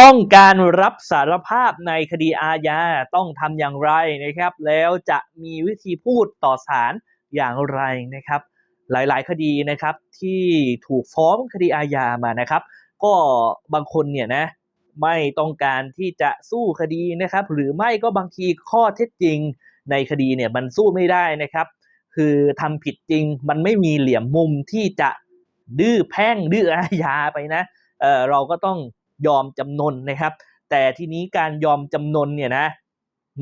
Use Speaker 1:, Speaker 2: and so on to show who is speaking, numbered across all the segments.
Speaker 1: ต้องการรับสารภาพในคดีอาญาต้องทำอย่างไรนะครับ แล้วจะมีวิธีพูดต่อศาลอย่างไรนะครับ หลายๆ คดีนะครับที่ถูกฟ้องคดีอาญามานะครับ ก็บางคนเนี่ยนะไม่ต้องการที่จะสู้คดีนะครับ หรือไม่ก็บางทีข้อเท็จจริงในคดีเนี่ยมันสู้ไม่ได้นะครับ คือทำผิดจริงมันไม่มีเหลี่ยมมุมที่จะดื้อแพ่งดื้ออาญาไปนะเออเราก็ต้อง ยอมจำนนนะครับ แต่ทีนี้การยอมจำนนเนี่ยนะ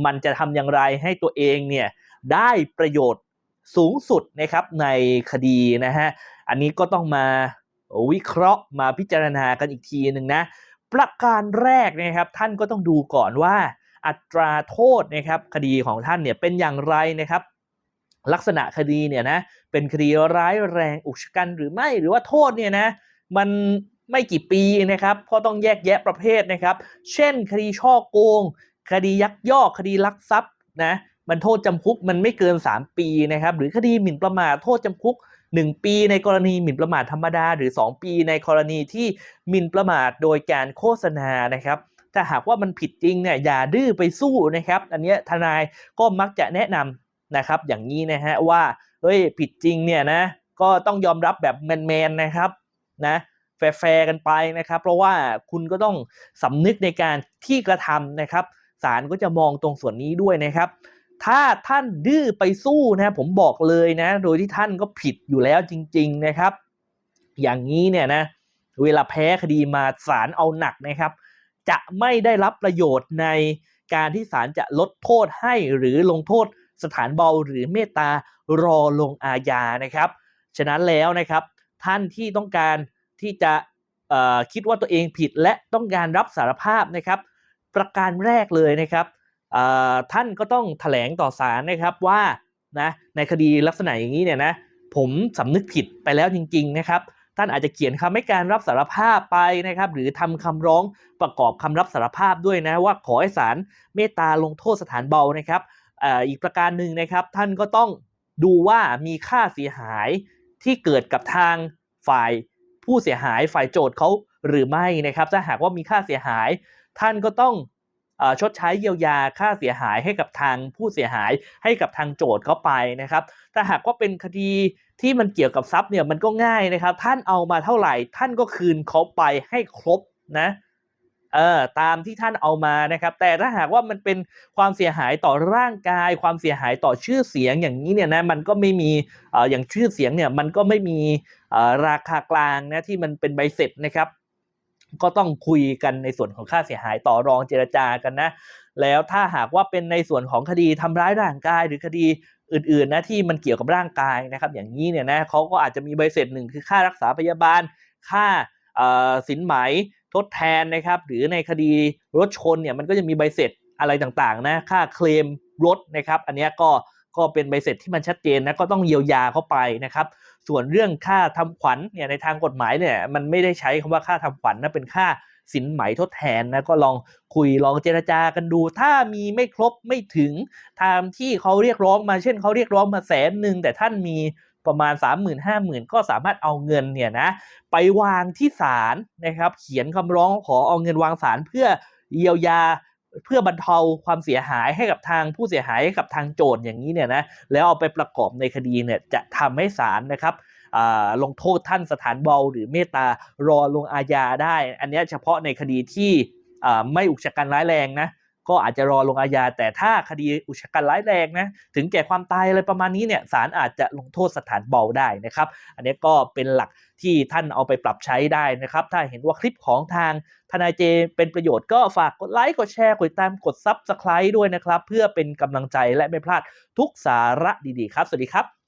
Speaker 1: มันจะทำอย่างไรให้ตัวเองเนี่ยได้ประโยชน์สูงสุดนะครับในคดีนะฮะอันนี้ก็ต้องมาวิเคราะห์มาพิจารณากันอีกทีหนึ่งนะประการแรกนะครับท่านก็ต้องดูก่อนว่าอัตราโทษนะครับคดีของท่านเนี่ยเป็นอย่างไรนะครับ ลักษณะคดีเนี่ยนะเป็นคดีร้ายแรงอุกชะกันหรือไม่หรือว่าโทษเนี่ยนะมัน ไม่กี่ปีนะครับเพราะต้องแยกแยะประเภทนะครับ เช่น คดีช่อโกง คดียักยอก คดีลักทรัพย์นะมันโทษจำคุกมันไม่เกิน 3 ปีนะครับ หรือคดีหมิ่นประมาทโทษจำคุก 1 ปีในกรณีหมิ่นประมาทธรรมดา หรือ 2 ปีในกรณีที่หมิ่นประมาทโดยการโฆษณานะครับถ้าหากว่ามันผิดจริงเนี่ยอย่าดื้อไปสู้นะครับ อันนี้ทนายก็มักจะแนะนำนะครับ อย่างนี้นะฮะว่าเฮ้ยผิดจริงเนี่ยนะก็ต้องยอมรับแบบแมนๆนะครับนะ แฟร์กันไปนะครับ เพราะว่าคุณก็ต้องสำนึกในการที่กระทำนะครับศาลก็จะมองตรงส่วนนี้ด้วยนะครับ ถ้าท่านดื้อไปสู้นะผมบอกเลยนะ โดยที่ท่านก็ผิดอยู่แล้วจริง ๆนะครับ อย่างนี้เนี่ยนะเวลาแพ้คดีมาศาลเอาหนักนะครับ จะไม่ได้รับประโยชน์ในการที่ศาลจะลดโทษให้หรือลงโทษสถานเบาหรือเมตตารอลงอาญานะครับ ฉะนั้นแล้วนะครับ ท่านที่ต้องการ ที่จะคิดว่าตัวเองผิดและต้องการรับสารภาพนะครับ ประการแรกเลยนะครับท่านก็ต้องถแถลงต่อศาลนะครับว่านะในคดีลักษณะอย่างนี้เนี่ยนะผมสำนึกผิดไปแล้วจริง ๆ นะครับ ท่านอาจจะเขียนคำให้การรับสารภาพไปนะครับ หรือทำคำร้องประกอบคำรับสารภาพด้วยนะว่าขอให้ศาลเมตตาลงโทษสถานเบานะครับอีกประการหนึ่งนะครับ ท่านก็ต้องดูว่ามีค่าเสียหายที่เกิดกับทางฝ่าย ผู้เสียหายฝ่ายโจทย์เขาหรือไม่นะครับ ถ้าหากว่ามีค่าเสียหาย ท่านก็ต้องชดใช้เยียวยาค่าเสียหายให้กับทางผู้เสียหายให้กับทางโจทย์เขาไปนะครับ ถ้าหากว่าเป็นคดีที่มันเกี่ยวกับทรัพย์เนี่ยมันก็ง่ายนะครับ ท่านเอามาเท่าไหร่ ท่านก็คืนเขาไปให้ครบนะ เออตามที่ท่านเอามานะครับ แต่ถ้าหากว่ามันเป็นความเสียหายต่อร่างกาย ความเสียหายต่อชื่อเสียงอย่างนี้เนี่ยนะมันก็ไม่มีเอ่ออย่างชื่อเสียงเนี่ยมันก็ไม่มีเอ่อราคากลางนะที่มันเป็นใบเสร็จนะครับ ก็ต้องคุยกันในส่วนของค่าเสียหายต่อรองเจรจากันนะ แล้วถ้าหากว่าเป็นในส่วนของคดีทำร้ายร่างกายหรือคดีอื่นๆนะที่มันเกี่ยวกับร่างกายนะครับ อย่างนี้เนี่ยนะเขาก็อาจจะมีใบเสร็จหนึ่งคือค่ารักษาพยาบาล ค่าสินไหม ทดแทนนะครับ หรือในคดีรถชนเนี่ยมันก็จะมีใบเสร็จอะไรต่างๆนะค่าเคลมรถนะครับ อันนี้ก็ก็เป็นใบเสร็จที่มันชัดเจนนะก็ต้องเยียวยาเข้าไปนะครับ ส่วนเรื่องค่าทำขวัญเนี่ยในทางกฎหมายเนี่ยมันไม่ได้ใช้คำว่าค่าทำขวัญนะเป็นค่าสินไหมทดแทนนะก็ลองคุยลองเจรจากันดู ถ้ามีไม่ครบไม่ถึงตามที่เขาเรียกร้องมาเช่นเขาเรียกร้องมาแสนหนึ่งแต่ท่านมี ประมาณ 3 0 0 0 0 5 0,000 ก็สามารถเอาเงินเนี่ยนะไปวางที่ศาลนะครับ เขียนคำร้องขอเอาเงินวางศาลเพื่อเยียวยาเพื่อบรรเทาความเสียหายให้กับทางผู้เสียหายให้กับทางโจทย์อย่างนี้เนี่ยนะแล้วเอาไปประกอบในคดีเนี่ยจะทำให้ศาลนะครับลงโทษท่านสถานเบาหรือเมตตารอลงอาญาได้ อันนี้เฉพาะในคดีที่ไม่อุกชะกันร้ายแรงนะ ก็อาจจะรอลงอาญา แต่ถ้าคดีอุชกันร้ายแรงนะถึงแก่ความตายอะไรประมาณนี้เนี่ยศาลอาจจะลงโทษสถานเบาได้นะครับ อันนี้ก็เป็นหลักที่ท่านเอาไปปรับใช้ได้นะครับ ถ้าเห็นว่าคลิปของทางทนายเจเป็นประโยชน์ก็ฝากกดไลค์กดแชร์กดติดตามกดซับสไครต์ด้วยนะครับ เพื่อเป็นกำลังใจและไม่พลาดทุกสาระดีๆครับ สวัสดีครับ